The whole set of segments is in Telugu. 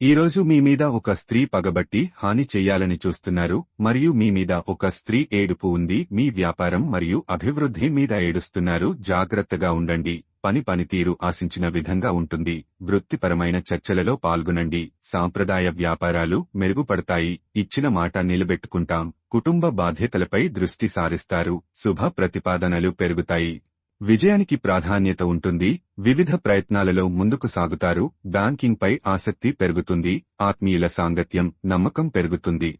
ఈ రోజు మీ మీద ఒక స్త్రీ పగబట్టి హాని చెయ్యాలని చూస్తున్నారు మరియు మీ మీద ఒక స్త్రీ ఏడుపు ఉంది మీ వ్యాపారం మరియు అభివృద్ధి మీద ఏడుస్తున్నారు జాగ్రత్తగా ఉండండి పని పనితీరు ఆశించిన విధంగా ఉంటుంది వృత్తిపరమైన చర్చలలో పాల్గొనండి సాంప్రదాయ వ్యాపారాలు మెరుగుపడతాయి ఇచ్చిన మాట నిలబెట్టుకుంటాం కుటుంబ బాధ్యతలపై దృష్టి సారిస్తారు శుభ ప్రతిపాదనలు పెరుగుతాయి. విజయానికి ప్రాధాన్యత ఉంటుంది. వివిధ ప్రయత్నాలలో ముందుకు సాగుతారు. బ్యాంకింగ్ పై ఆసక్తి పెరుగుతుంది. ఆత్మీయుల సాంగత్యం నమ్మకం పెరుగుతుంది.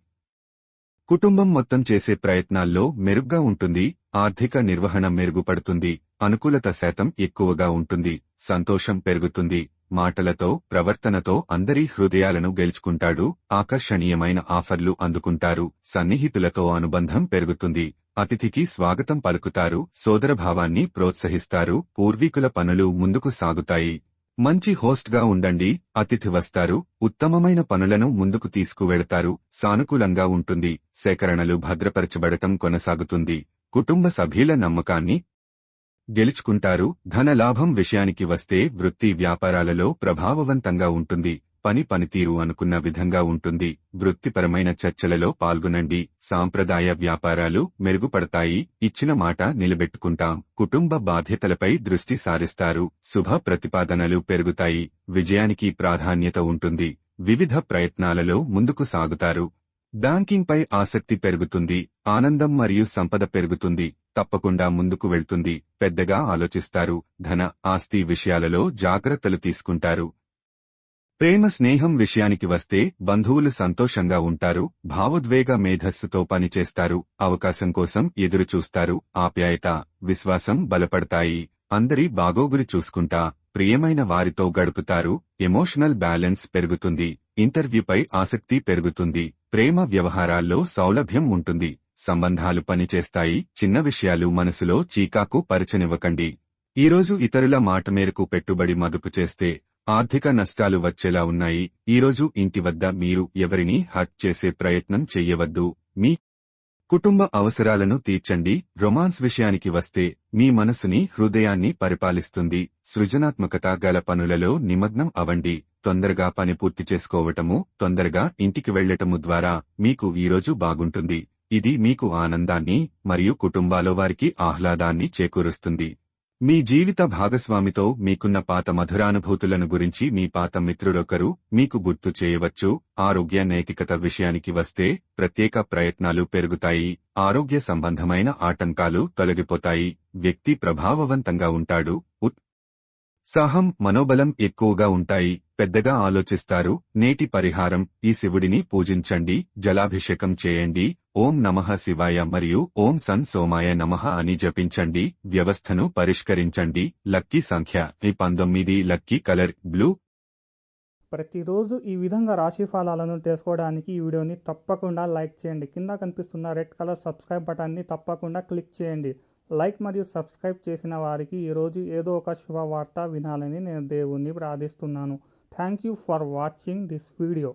కుటుంబం మొత్తం చేసే ప్రయత్నాల్లో మెరుగ్గా ఉంటుంది. ఆర్థిక నిర్వహణ మెరుగుపడుతుంది. అనుకూలత శాతం ఎక్కువగా ఉంటుంది. సంతోషం పెరుగుతుంది. మాటలతో ప్రవర్తనతో అందరి హృదయాలను గెలుచుకుంటాడు. ఆకర్షణీయమైన ఆఫర్లు అందుకుంటారు. సన్నిహితులతో అనుబంధం పెరుగుతుంది. అతిథికి స్వాగతం పలుకుతారు సోదరభావాన్ని ప్రోత్సహిస్తారు పూర్వీకుల పనులు ముందుకు సాగుతాయి. మంచి హోస్ట్గా ఉండండి అతిథి వస్తారు ఉత్తమమైన పనులను ముందుకు తీసుకువెళతారు సానుకూలంగా ఉంటుంది సేకరణలు భద్రపరచబడటం కొనసాగుతుంది కుటుంబ సభ్యుల నమ్మకాన్ని గెలుచుకుంటారు ధన లాభం విషయానికి వస్తే వృత్తి వ్యాపారాలలో ప్రభావవంతంగా ఉంటుంది. పని పనితీరు అనుకున్న విధంగా ఉంటుంది. వృత్తిపరమైన చర్చలలో పాల్గొనండి. సాంప్రదాయ వ్యాపారాలు మెరుగుపడతాయి. ఇచ్చిన మాట నిలబెట్టుకుంటాం. కుటుంబ బాధ్యతలపై దృష్టి సారిస్తారు. శుభ ప్రతిపాదనలు పెరుగుతాయి. విజయానికి ప్రాధాన్యత ఉంటుంది. వివిధ ప్రయత్నాలలో ముందుకు సాగుతారు. బ్యాంకింగ్పై ఆసక్తి పెరుగుతుంది. ఆనందం మరియు సంపద పెరుగుతుంది. తప్పకుండా ముందుకు వెళ్తుంది. పెద్దగా ఆలోచిస్తారు. ధన ఆస్తి విషయాలలో జాగ్రత్తలు తీసుకుంటారు. ప్రేమ స్నేహం విషయానికి వస్తే బంధువులు సంతోషంగా ఉంటారు భావోద్వేగ మేధస్సుతో పనిచేస్తారు అవకాశం కోసం ఎదురుచూస్తారు ఆప్యాయత విశ్వాసం బలపడతాయి అందరి బాగోగులు చూసుకుంటా ప్రియమైన వారితో గడుపుతారు ఎమోషనల్ బ్యాలెన్స్ పెరుగుతుంది ఇంటర్వ్యూపై ఆసక్తి పెరుగుతుంది ప్రేమ వ్యవహారాల్లో సౌలభ్యం ఉంటుంది సంబంధాలు పనిచేస్తాయి చిన్న విషయాలు మనసులో చీకాకు పరచనివ్వకండి. ఈరోజు ఇతరుల మాట మేరకు పెట్టుబడి మదుపు చేస్తే ఆర్థిక నష్టాలు వచ్చేలా ఉన్నాయి. ఈరోజు ఇంటి వద్ద మీరు ఎవరిని హర్ట్ చేసే ప్రయత్నం చెయ్యవద్దు. మీ కుటుంబ అవసరాలను తీర్చండి. రొమాన్స్ విషయానికి వస్తే మీ మనసుని హృదయాన్ని పరిపాలిస్తుంది. సృజనాత్మకత గల పనులలో నిమగ్నం అవండి తొందరగా పని పూర్తి చేసుకోవటము తొందరగా ఇంటికి వెళ్ళటము ద్వారా మీకు ఈరోజు బాగుంటుంది. ఇది మీకు ఆనందాన్ని మరియు కుటుంబాలో వారికి ఆహ్లాదాన్ని చేకూరుస్తుంది. మీ జీవిత భాగస్వామితో మీకున్న పాత మధురానుభూతులను గురించి మీ పాత మిత్రుడొకరు మీకు గుర్తు చేయవచ్చు. ఆరోగ్య నైతికత విషయానికి వస్తే ప్రత్యేక ప్రయత్నాలు పెరుగుతాయి. ఆరోగ్య సంబంధమైన ఆటంకాలు తొలగిపోతాయి. వ్యక్తి ప్రభావవంతంగా ఉంటాడు. ఉత్సాహం మనోబలం ఎక్కువగా ఉంటాయి. పెద్దగా ఆలోచిస్తారు. నేటి పరిహారం ఈ శివుడిని పూజించండి. జలాభిషేకం చేయండి. ఓం నమః శివాయ మరియు ఓం సన్ సోమాయ నమః అని జపించండి వ్యవస్థను పరిష్కరించండి. లక్కీ సంఖ్య ఈ పంతొమ్మిది లక్కీ కలర్ బ్లూ. ప్రతిరోజు ఈ విధంగా రాశి ఫలాలను తెలుసుకోవడానికి ఈ వీడియోని తప్పకుండా లైక్ చేయండి. కింద కనిపిస్తున్న రెడ్ కలర్ సబ్స్క్రైబ్ బటన్ని తప్పకుండా క్లిక్ చేయండి. లైక్ మరియు సబ్స్క్రైబ్ చేసిన వారికి ఈరోజు ఏదో ఒక శుభవార్త వినాలని నేను దేవుణ్ణి ప్రార్థిస్తున్నాను. Thank you for watching this video.